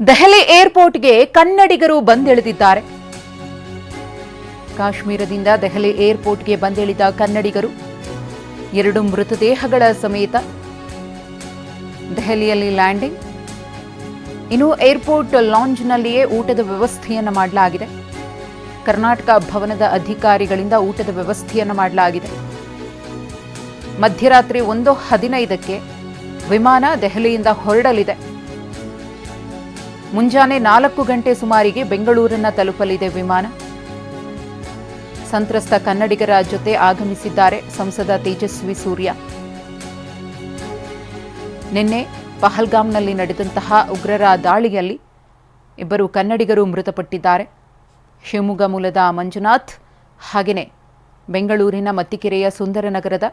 ದೆಹಲಿ ಏರ್ಪೋರ್ಟ್ಗೆ ಕನ್ನಡಿಗರು ಬಂದಿಳಿದಿದ್ದಾರೆ. ಕಾಶ್ಮೀರದಿಂದ ದೆಹಲಿ ಏರ್ಪೋರ್ಟ್ಗೆ ಬಂದಿಳಿದ ಕನ್ನಡಿಗರು, ಎರಡು ಮೃತದೇಹಗಳ ಸಮೇತ ದೆಹಲಿಯಲ್ಲಿ ಲ್ಯಾಂಡಿಂಗ್. ಇನ್ನು ಏರ್ಪೋರ್ಟ್ ಲಾಂಜ್ನಲ್ಲಿಯೇ ಊಟದ ವ್ಯವಸ್ಥೆಯನ್ನು ಮಾಡಲಾಗಿದೆ. ಕರ್ನಾಟಕ ಭವನದ ಅಧಿಕಾರಿಗಳಿಂದ ಊಟದ ವ್ಯವಸ್ಥೆಯನ್ನು ಮಾಡಲಾಗಿದೆ. ಮಧ್ಯರಾತ್ರಿ ಒಂದು ಹದಿನೈದಕ್ಕೆ ವಿಮಾನ ದೆಹಲಿಯಿಂದ ಹೊರಡಲಿದೆ. ಮುಂಜಾನೆ ನಾಲ್ಕು ಗಂಟೆ ಸುಮಾರಿಗೆ ಬೆಂಗಳೂರನ್ನ ತಲುಪಲಿದೆ ವಿಮಾನ. ಸಂತ್ರಸ್ತ ಕನ್ನಡಿಗರ ಜೊತೆ ಆಗಮಿಸಿದ್ದಾರೆ ಸಂಸದ ತೇಜಸ್ವಿ ಸೂರ್ಯ. ನಿನ್ನೆ ಪಹಲ್ಗಾಮ್ನಲ್ಲಿ ನಡೆದಂತಹ ಉಗ್ರರ ದಾಳಿಯಲ್ಲಿ ಇಬ್ಬರು ಕನ್ನಡಿಗರು ಮೃತಪಟ್ಟಿದ್ದಾರೆ. ಶಿವಮೊಗ್ಗ ಮೂಲದ ಮಂಜುನಾಥ್ ಹಾಗೆಯೇ ಬೆಂಗಳೂರಿನ ಮತ್ತಿಕೆರೆಯ ಸುಂದರನಗರದ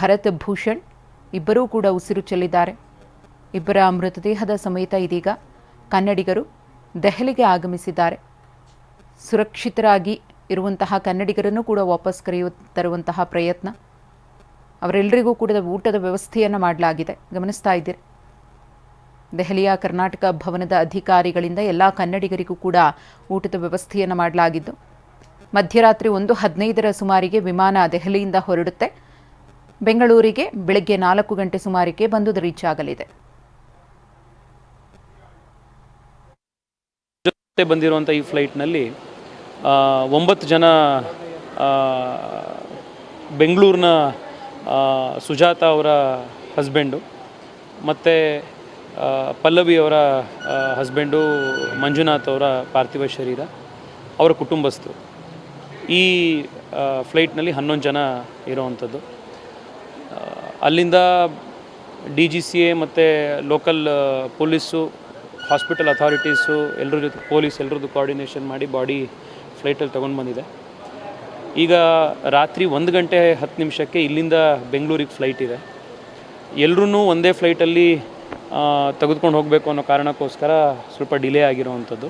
ಭರತ್ ಭೂಷಣ್ ಇಬ್ಬರೂ ಕೂಡ ಉಸಿರು ಚೆಲ್ಲಿದ್ದಾರೆ. ಇಬ್ಬರ ಮೃತದೇಹದ ಸಮೇತ ಇದೀಗ ಕನ್ನಡಿಗರು ದೆಹಲಿಗೆ ಆಗಮಿಸಿದ್ದಾರೆ. ಸುರಕ್ಷಿತರಾಗಿ ಇರುವಂತಹ ಕನ್ನಡಿಗರನ್ನು ಕೂಡ ವಾಪಸ್ ಕರೆಯು ತರುವಂತಹ ಪ್ರಯತ್ನ. ಅವರೆಲ್ಲರಿಗೂ ಕೂಡ ಊಟದ ವ್ಯವಸ್ಥೆಯನ್ನು ಮಾಡಲಾಗಿದೆ. ಗಮನಿಸ್ತಾ ಇದ್ದೀರಿ. ದೆಹಲಿಯ ಕರ್ನಾಟಕ ಭವನದ ಅಧಿಕಾರಿಗಳಿಂದ ಎಲ್ಲ ಕನ್ನಡಿಗರಿಗೂ ಕೂಡ ಊಟದ ವ್ಯವಸ್ಥೆಯನ್ನು ಮಾಡಲಾಗಿದ್ದು, ಮಧ್ಯರಾತ್ರಿ ಒಂದು ಹದಿನೈದರ ಸುಮಾರಿಗೆ ವಿಮಾನ ದೆಹಲಿಯಿಂದ ಹೊರಡುತ್ತೆ. ಬೆಂಗಳೂರಿಗೆ ಬೆಳಗ್ಗೆ ನಾಲ್ಕು ಗಂಟೆ ಸುಮಾರಿಗೆ ಬಂದು ರೀಚ್ ಆಗಲಿದೆ. ಜೊತೆ ಬಂದಿರುವಂಥ ಈ ಫ್ಲೈಟ್ನಲ್ಲಿ ಒಂಬತ್ತು ಜನ ಬೆಂಗಳೂರಿನ ಸುಜಾತ ಅವರ ಹಸ್ಬೆಂಡು ಮತ್ತು ಪಲ್ಲವಿ ಅವರ ಹಸ್ಬೆಂಡು ಮಂಜುನಾಥ್ ಅವರ ಪಾರ್ಥಿವ ಶರೀರ, ಅವರ ಕುಟುಂಬಸ್ಥರು. ಈ ಫ್ಲೈಟ್ನಲ್ಲಿ ಹನ್ನೊಂದು ಜನ ಇರೋವಂಥದ್ದು. ಅಲ್ಲಿಂದ ಡಿ ಜಿ ಸಿ ಎ ಮತ್ತು ಲೋಕಲ್ ಪೊಲೀಸು ಹಾಸ್ಪಿಟಲ್ ಅಥಾರಿಟೀಸು ಎಲ್ಲರ ಜೊತೆ ಪೊಲೀಸ್ ಎಲ್ಲರದ್ದು ಕೋಆರ್ಡಿನೇಷನ್ ಮಾಡಿ ಬಾಡಿ ಫ್ಲೈಟಲ್ಲಿ ತೊಗೊಂಡು ಬಂದಿದೆ. ಈಗ ರಾತ್ರಿ ಒಂದು ಗಂಟೆ ಹತ್ತು ನಿಮಿಷಕ್ಕೆ ಇಲ್ಲಿಂದ ಬೆಂಗಳೂರಿಗೆ ಫ್ಲೈಟ್ ಇದೆ. ಎಲ್ಲರೂ ಒಂದೇ ಫ್ಲೈಟಲ್ಲಿ ತೆಗೆದುಕೊಂಡು ಹೋಗಬೇಕು ಅನ್ನೋ ಕಾರಣಕ್ಕೋಸ್ಕರ ಸ್ವಲ್ಪ ಡಿಲೇ ಆಗಿರೋವಂಥದ್ದು.